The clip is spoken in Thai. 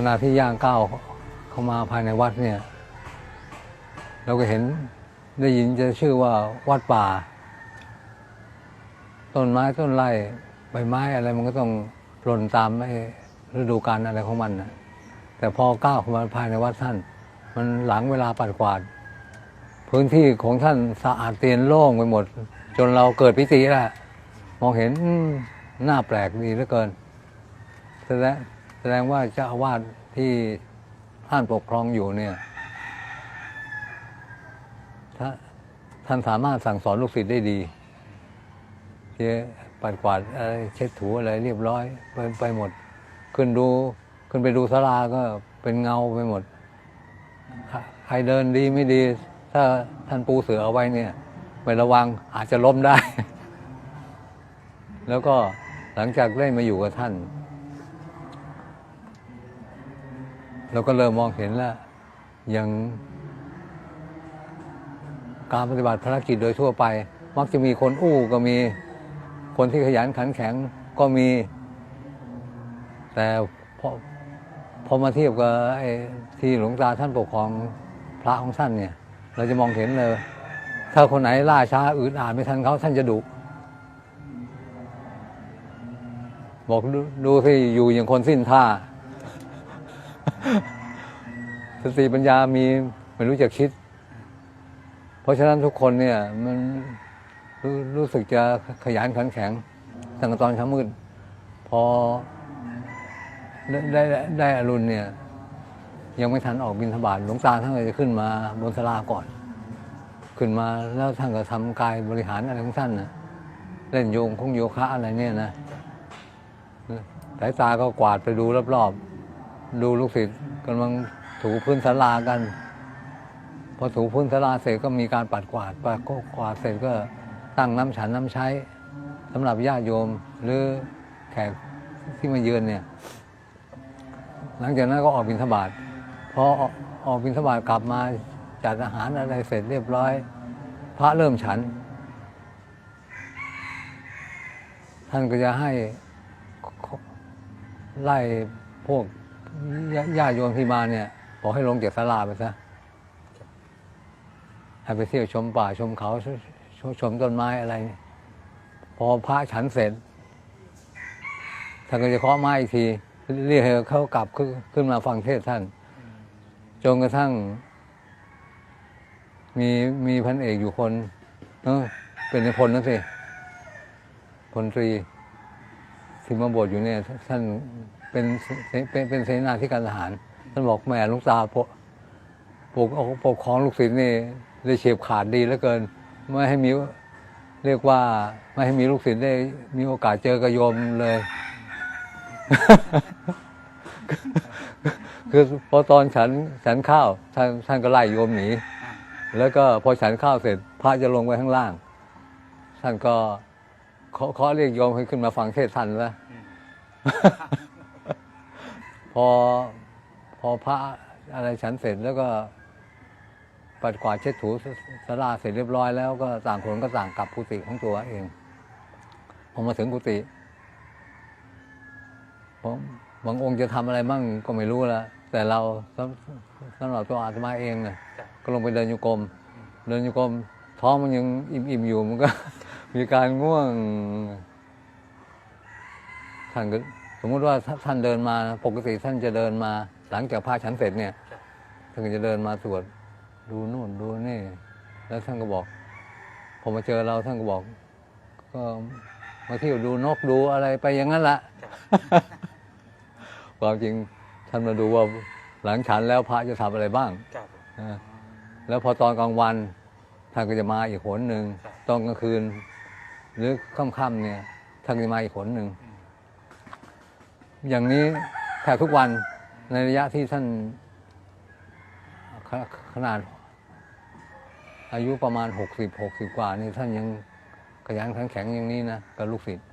ขณะที่ย่างก้าวเข้ามาภายในวัดเนี่ย เราก็เห็นได้ยินจะชื่อว่าวัดป่า ต้นไม้ต้นไร่ใบไม้อะไรมันก็ต้องหล่นตามไอ้ฤดูกาลอะไรของมันนะแต่พอก้าวเข้ามาภายในวัดท่าน มันหลังเวลาปัดกวาด พื้นที่ของท่านสะอาดเตียนโล่งไปหมด จนเราเกิดพิธีแล้วมองเห็นอืมน่าแปลกดีเหลือเกินแสดง แสดงว่าเจ้าอาวาสที่ท่านปกครองอยู่เนี่ยท่านสามารถสั่งสอนลูกศิษย์ได้ดีที่ปัดกวาดอะไรเช็ดถูอะไรเรียบร้อยไปไปหมด ขึ้นดูขึ้นไปดูศาลาก็เป็นเงาไปหมด ใครเดินดีไม่ดี ถ้าท่านปูเสือเอาไว้เนี่ย ไม่ระวังอาจจะล้มได้ แล้วก็หลังจากได้มาอยู่กับท่าน เราก็เริ่มมองเห็นแล้วอย่างการปฏิบัติภารกิจโดยทั่วไป มักจะมีคนอู้ก็มีคนที่ขยันขันแข็งก็มี แต่พอพอมาเทียบกับไอ้ที่หลวงตาท่านปกครองพระของท่านเนี่ย เราจะมองเห็นเลย ถ้าคนไหนล่าช้าอืดอ่าดไม่ทันเขาท่านจะดุบอกดูดูสิอยู่อย่างคนสิ้นท่า สติปัญญามีไม่รู้จักคิด เพราะฉะนั้นทุกคนเนี่ย มันรู้รู้สึกจะขยันขันแข็งตั้งแต่ตอนเช้ามืดพอได้ได้ได้อรุณเนี่ย ยังไม่ทันออกบินทบาทหลวงตาท่านก็จะขึ้นมาบนศาลาก่อน ขึ้นมาแล้วท่านก็ทำกายบริหารอะไรของท่านนะเล่นโยงคงโยคะอะไรเนี่ยนะสายตาก็กวาดไปดูรอบๆ ดูลูกศิษย์กำลังถูพื้นศาลากัน พอถูพื้นศาลาเสร็จก็มีการปัดกวาดปัดก็กวาดเสร็จก็ตั้งน้ำฉันน้ำใช้สำหรับญาติโยมหรือแขกที่มาเยือนเนี่ย หลังจากนั้นก็ออกบิณฑบาตพอออกออกบิณฑบาตกลับมาจัดอาหารอะไรเสร็จเรียบร้อย พระเริ่มฉัน ท่านก็จะให้ไล่พวก ญาติโยมที่มาเนี่ยบอกให้ลงจากศาลาไปซะให้ไปเที่ยวชมป่าชมเขาชชชมต้นไม้อะไร พอพระฉันเสร็จท่านก็จะเคาะไม้อีกที เรียกให้เขากลับขึ้นขึ้นมาฟังเทศท่าน จนกระทั่ง มีมีพันเอกอยู่คน เออเป็นในพลนั่นสิพลตรีที่มาบวชอยู่เนี่ย ท่าน เป็นเป็นเป็นเสนาธิการทหารท่านบอกแหม่ลุงตาปกปกปกครองลูกศิษย์นี่ได้เฉียบขาดดีเหลือเกิน ไม่ให้มีเรียกว่าไม่ให้มีลูกศิษย์ได้มีโอกาสเจอกระยมเลย คือพอตอนฉันฉันข้าวท่านท่านก็ไล่โยมหนีแล้วก็พอฉันข้าวเสร็จ พระจะลงไปข้างล่าง ท่านก็เคาเรียกโยมให้ขึ้นมาฟังเทศท่านแล้ว อพอพระอะไรฉันเสร็จแล้วก็ปัดกวาดเช็ดถูสลาเสร็จเรียบร้อยแล้วก็ต่างคนก็ต่างกลับกุฏิของตัวเองพอมาถึงกุฏิผมบางองค์จะทำอะไรมั่งก็ไม่รู้ละแต่เราสำสำหรับตัวอาตมาเองเนี่ยก็ลงไปเดินโยกรมเดินโยกรมท้องมันยังอิ่มๆอยู่มันก็ มีการง่วงท่านก็ สมมุติว่าถ้าท่านเดินมาปกติท่านจะเดินมา หลังจากพระฉันเสร็จเนี่ยท่านก็จะเดินมาตรวจดูนู่นดูนี่ แล้วท่านก็บอกพอมาเจอเราท่านก็บอก ก็มาเที่ยวดูนกดูอะไรไปอย่างนั้นละความจริงท่านมาดูว่าหลังฉันแล้วพระจะทำอะไรบ้างครับผมนะแล้วพอตอนกลางวันท่านก็จะมาอีกหนหนึ่งตอนกลางคืน หรือค่ำๆเนี่ยท่านก็จะมาอีกหนหนึ่ง อย่างนี้แทบทุกวันในระยะที่ท่านขขนาด อายุประมาณหกสิบหกสิบกว่านี่ท่านยังขยันขันแข็งอย่างนี้นะกับลูกศิษย์